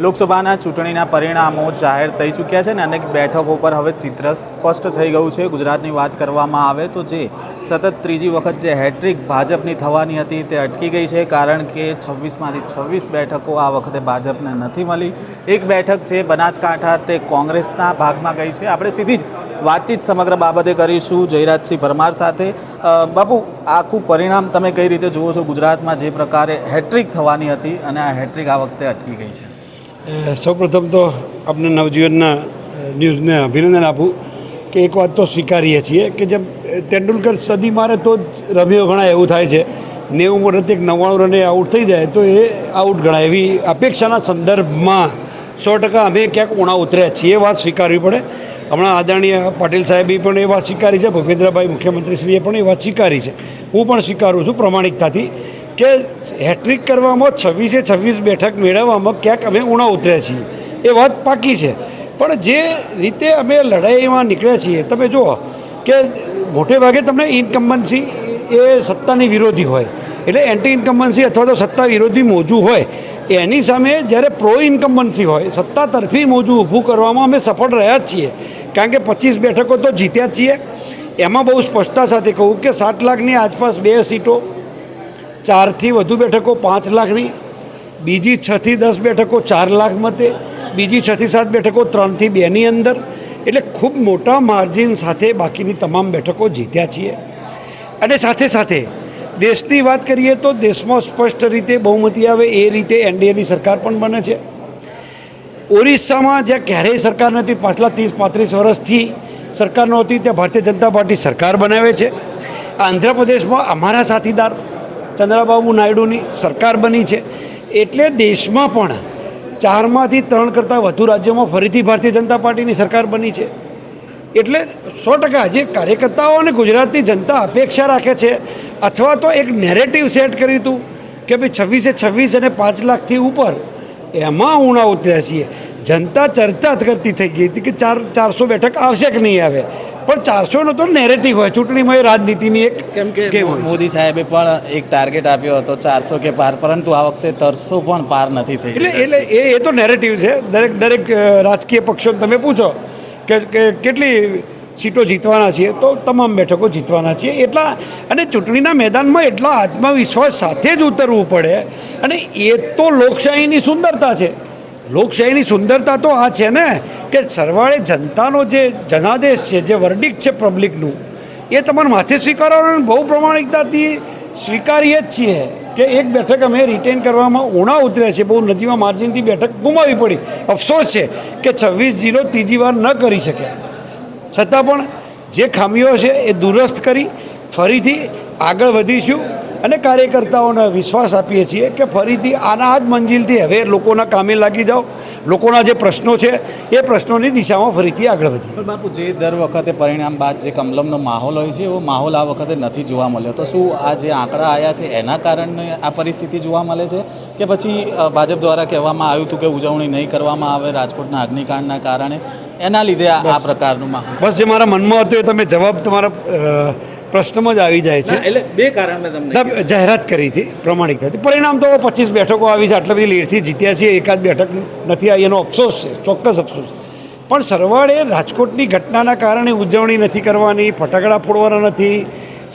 લોકસભાના ચૂંટણીના પરિણામો જાહેર થઈ ચૂક્યા છે ને અનેક બેઠકો પર હવે ચિત્ર સ્પષ્ટ થઈ ગયું છે. ગુજરાતની વાત કરવામાં આવે તો જે સતત ત્રીજી વખત જે હેટ્રિક ભાજપની થવાની હતી તે અટકી ગઈ છે કારણ કે છવ્વીસમાંથી છવ્વીસ બેઠકો આ વખતે ભાજપને નથી મળી. એક બેઠક છે બનાસકાંઠા તે કોંગ્રેસના ભાગમાં ગઈ છે. આપણે સીધી જ વાતચીત સમગ્ર બાબતે કરીશું જયરાજસિંહ પરમાર સાથે. બાપુ, આખું પરિણામ તમે કઈ રીતે જુઓ છો? ગુજરાતમાં જે પ્રકારે હેટ્રિક થવાની હતી અને આ હેટ્રિક આ વખતે અટકી ગઈ છે. સૌપ્રથમ તો આપણે નવજીવનના ન્યૂઝને અભિનંદન આપું કે એક વાત તો સ્વીકારીએ છીએ કે જેમ તેંડુલકર સદી મારે તો જ રમ્યો ગણાય એવું થાય છે. નેવું રને એક નવ્વાણું રને આઉટ થઈ જાય તો એ આઉટ ગણાય. એવી અપેક્ષાના સંદર્ભમાં સો ટકા અમે ક્યાંક ઉણા ઉતર્યા છીએ એ વાત સ્વીકારવી પડે. હમણાં આદરણીય પાટીલ સાહેબે પણ એ વાત સ્વીકારી છે. ભૂપેન્દ્રભાઈ મુખ્યમંત્રીશ્રીએ પણ એ વાત સ્વીકારી છે. હું પણ સ્વીકારું છું પ્રમાણિકતાથી. કે હેટ્રિક કરવામાં છવ્વીસે છવ્વીસ બેઠક મેળવવામાં ક્યાંક અમે ઉણા ઉતર્યા છીએ. એ વાત પાકી છે. પણ જે રીતે અમે લડાઈમાં નીકળ્યા છીએ, તમે જુઓ કે મોટે ભાગે તમને ઇન્કમ્બન્સી એ સત્તાની વિરોધી હોય. એટલે એન્ટી ઇન્કમ્બન્સી અથવા તો સત્તા વિરોધી મોજું હોય. એની સામે જ્યારે પ્રો ઇન્કમ્બન્સી હોય, સત્તા તરફી મોજું ઊભું કરવામાં અમે સફળ રહ્યા જ છીએ. કારણ કે પચીસ બેઠકો તો જીત્યા જ છીએ. એમાં બહુ સ્પષ્ટતા સાથે કહું કે સાત લાખની આસપાસ બે સીટો ચારથી વધુ બેઠકો પાંચ લાખની, બીજી છથી દસ બેઠકો ચાર લાખ મતે, બીજી છથી સાત બેઠકો ત્રણથી બેની અંદર. એટલે ખૂબ મોટા માર્જિન સાથે બાકીની તમામ બેઠકો જીત્યા છીએ. અને સાથે સાથે દેશની વાત કરીએ તો દેશમાં સ્પષ્ટ રીતે બહુમતી આવે એ રીતે એનડીએની સરકાર પણ બને છે. ઓરિસ્સામાં જ્યાં ક્યારેય સરકાર નથી, પાછલા ત્રીસ પાંત્રીસ વર્ષથી સરકાર નહોતી, ત્યાં ભારતીય જનતા પાર્ટી સરકાર બનાવે છે. આંધ્રપ્રદેશમાં અમારા સાથીદાર ચંદ્રબાબુ નાયડુની સરકાર બની છે. એટલે દેશમાં પણ ચારમાંથી ત્રણ કરતાં વધુ રાજ્યોમાં ફરીથી ભારતીય જનતા પાર્ટીની સરકાર બની છે. એટલે સો ટકા જે કાર્યકર્તાઓ અને ગુજરાતની જનતા અપેક્ષા રાખે છે, અથવા તો એક નેરેટિવ સેટ કર્યું હતું કે ભાઈ છવ્વીસે છવ્વીસ અને પાંચ લાખથી ઉપર, એમાં ઉણા ઉતર્યા છીએ. જનતા ચર્ચા કરતી થઈ ગઈ હતી કે ચાર ચારસો બેઠક આવશે કે નહીં આવે? પણ ચારસોનો તો નેરેટિવ હોય. ચૂંટણીમાં એ રાજનીતિની એક કેમ કે મોદી સાહેબે પણ એક ટાર્ગેટ આપ્યો હતો ચારસો કે પાર પરંતુ આ વખતે તરસો પણ પાર નથી થઈ એટલે એટલે એ એ તો નેરેટિવ છે. દરેક દરેક રાજકીય પક્ષો તમે પૂછો કે કે કેટલી સીટો જીતવાના છીએ તો તમામ બેઠકો જીતવાના છીએ. એટલા અને ચૂંટણીના મેદાનમાં એટલા આત્મવિશ્વાસ સાથે જ ઉતરવું પડે. અને એ તો લોકશાહીની સુંદરતા છે. લોકશાહીની સુંદરતા તો આ છે ને, કે સરવાળે જનતાનો જે જનાદેશ છે, જે વર્ડિક છે પબ્લિકનું, એ તમારે માથે સ્વીકારવાનું બહુ પ્રમાણિકતાથી સ્વીકારીએ જ છીએ કે એક બેઠક અમે રિટેન કરવામાં ઉણા ઉતર્યા છે બહુ નજીવા માર્જિનથી બેઠક ગુમાવી પડી. અફસોસ છે કે છવ્વીસ જીરો ત્રીજી વાર ન કરી શક્યા છતાં પણ જે ખામીઓ છે એ દુરસ્ત કરી, ફરીથી આગળ વધીશું. અને કાર્યકર્તાઓને વિશ્વાસ આપીએ છીએ કે ફરીથી આના જ મંજિલથી હવે લોકોના કામે લાગી જાઓ. લોકોના જે પ્રશ્નો છે એ પ્રશ્નોની દિશામાં ફરીથી આગળ વધીએ. બાપુ જે દર વખતે પરિણામ બાદ જે કમલમનો માહોલ હોય છે એવો માહોલ આ વખતે નથી જોવા મળ્યો. તો શું આ જે આંકડા આવ્યા છે એના કારણે આ પરિસ્થિતિ જોવા મળે છે? કે પછી ભાજપ દ્વારા કહેવામાં આવ્યું હતું કે ઉજવણી નહીં કરવામાં આવે રાજકોટના અગ્નિકાંડના કારણે? એના લીધે આ પ્રકારનું માહોલ. બસ જે મારા મનમાં હતું એ તમે જવાબ તમારા પ્રશ્નમાં જ આવી જાય છે. એટલે બે કારણ મેં તમને જાહેરાત કરી હતી પ્રમાણિકતાથી પરિણામ તો પચીસ બેઠકો આવી છે આટલા બધી લેટથી જીત્યા છીએ એકાદ બેઠક નથી આવી એનો અફસોસ છે ચોક્કસ અફસોસ પણ સરવાળે રાજકોટની ઘટનાના કારણે ઉજવણી નથી કરવાની ફટાકડા ફોડવાના નથી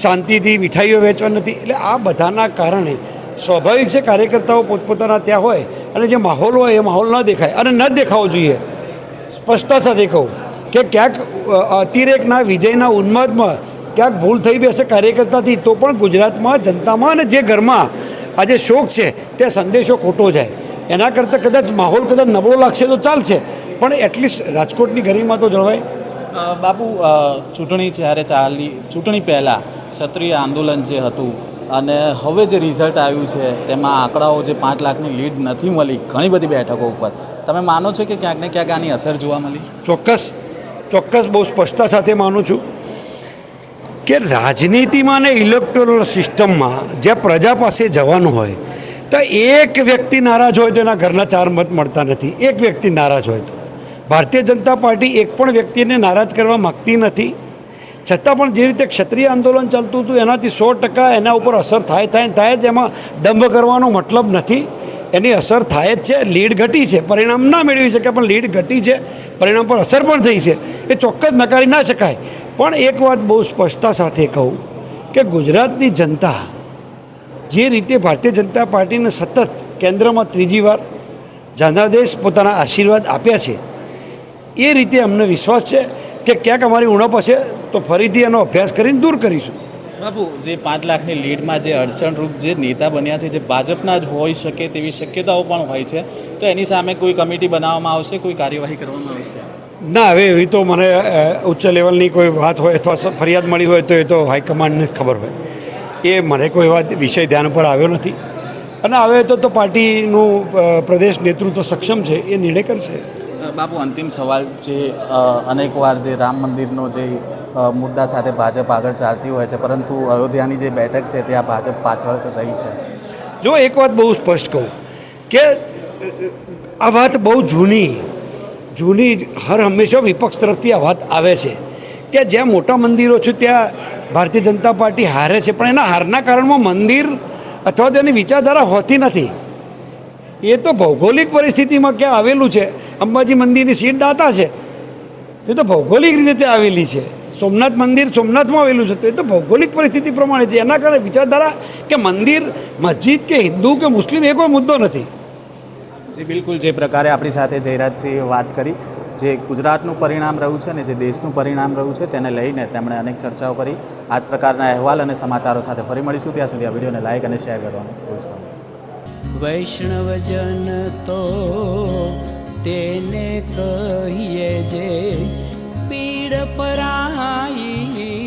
શાંતિથી મીઠાઈઓ વેચવા નથી એટલે આ બધાના કારણે સ્વાભાવિક છે કાર્યકર્તાઓ પોતપોતાના ત્યાં હોય અને જે માહોલ હોય એ માહોલ ન દેખાય અને ન દેખાવો જોઈએ. સ્પષ્ટતા સાથે કહું કે ક્યાંક અતિરેકના વિજયના ઉન્માદમાં ક્યાંક ભૂલ થઈ બેસે કાર્યકર્તાથી તો પણ ગુજરાતમાં જનતામાં અને જે ઘરમાં આજે શોક છે તે સંદેશો ખોટો જાય. એના કરતાં કદાચ માહોલ કદાચ નબળો લાગશે તો ચાલશે. પણ એટલીસ્ટ રાજકોટની ગરિમા તો જળવાય. બાપુ ચૂંટણી જ્યારે ચાલી ચૂંટણી પહેલાં ક્ષત્રિય આંદોલન જે હતું અને હવે જે રિઝલ્ટ આવ્યું છે તેમાં આંકડાઓ જે પાંચ લાખની લીડ નથી મળી ઘણી બધી બેઠકો ઉપર. તમે માનો છો કે ક્યાંક ને ક્યાંક આની અસર જોવા મળી? ચોક્કસ. ચોક્કસ બહુ સ્પષ્ટતા સાથે માનું છું. કે રાજનીતિમાં ને ઇલેક્ટોરલ સિસ્ટમમાં જ્યાં પ્રજા પાસે જવાનું હોય, તો એક વ્યક્તિ નારાજ હોય તો એના ઘરના ચાર મત મળતા નથી. એક વ્યક્તિ નારાજ હોય તો. ભારતીય જનતા પાર્ટી એક પણ વ્યક્તિને નારાજ કરવા માગતી નથી. છતાં પણ જે રીતે ક્ષત્રિય આંદોલન ચાલતું હતું, એનાથી સો ટકા એના ઉપર અસર થાય થાય થાય જ. એમાં દંભ કરવાનો મતલબ નથી. એની અસર થાય જ છે. લીડ ઘટી છે. પરિણામ ના મેળવી શકે, પણ લીડ ઘટી છે. પરિણામ પર અસર પણ થઈ છે. એ ચોક્કસ નકારી ના શકાય. પણ એક વાત બહુ સ્પષ્ટતા સાથે કહું કે ગુજરાતની જનતા જે રીતે ભારતીય જનતા પાર્ટીને સતત કેન્દ્રમાં ત્રીજી વાર જનાદેશ પોતાના આશીર્વાદ આપ્યા છે, એ રીતે અમને વિશ્વાસ છે કે ક્યાંક અમારી ઉણપ હશે તો ફરીથી એનો અભ્યાસ કરીને દૂર કરીશું. બાબુ જે પાંચ લાખની લીડમાં જે અડચણરૂપ જે નેતા બન્યા છે, જે ભાજપના જ હોઈ શકે તેવી શક્યતાઓ પણ હોય છે, તો એની સામે કોઈ કમિટી બનાવવામાં આવશે, કોઈ કાર્યવાહી કરવામાં આવશે? ના હવે એવી તો મને ઉચ્ચ લેવલની કોઈ વાત હોય અથવા ફરિયાદ મળી હોય તો એ તો હાઈકમાન્ડને જ ખબર હોય. એ મને કોઈ વાત વિષય ધ્યાન પર આવ્યો નથી. અને આવે તો તો પાર્ટીનું પ્રદેશ નેતૃત્વ સક્ષમ છે એ નિર્ણય કરશે. બાપુ અંતિમ સવાલ જે અનેકવાર જે રામ મંદિરનો જે મુદ્દા સાથે ભાજપ આગળ ચાલતી હોય છે પરંતુ અયોધ્યાની જે બેઠક છે ત્યાં ભાજપ પાછળ રહી છે. જો એક વાત બહુ સ્પષ્ટ કહું કે આ વાત બહુ જૂની જૂની હર હંમેશા વિપક્ષ તરફથી આ વાત આવે છે કે જ્યાં મોટા મંદિરો છે, ત્યાં ભારતીય જનતા પાર્ટી હારે છે, પણ એના હારના કારણમાં મંદિર અથવા તેની વિચારધારા હોતી નથી. એ તો ભૌગોલિક પરિસ્થિતિમાં ક્યાં આવેલું છે? અંબાજી મંદિરની સીટ દાતા છે. તે તો ભૌગોલિક રીતે ત્યાં આવેલી છે. સોમનાથ મંદિર સોમનાથમાં આવેલું છે, તો એ તો ભૌગોલિક પરિસ્થિતિ પ્રમાણે છે. એના કારણે વિચારધારા કે મંદિર, મસ્જિદ કે હિન્દુ કે મુસ્લિમ એ કોઈ મુદ્દો નથી. જી, બિલકુલ. જે પ્રકારે આપણી સાથે જયરાજસિંહે વાત કરી, જે ગુજરાતનું પરિણામ રહ્યું છે ને જે દેશનું પરિણામ રહ્યું છે, તેને લઈને તેમણે અનેક ચર્ચાઓ કરી. આ જ પ્રકારના અહેવાલ અને સમાચારો સાથે ફરી મળીશું. ત્યાં સુધી આ વિડીયોને લાઇક અને શેર કરવાનું ભૂલશો નહીં. વૈષ્ણવજન તો તેને કહીએ જે, પીડ પરાઈ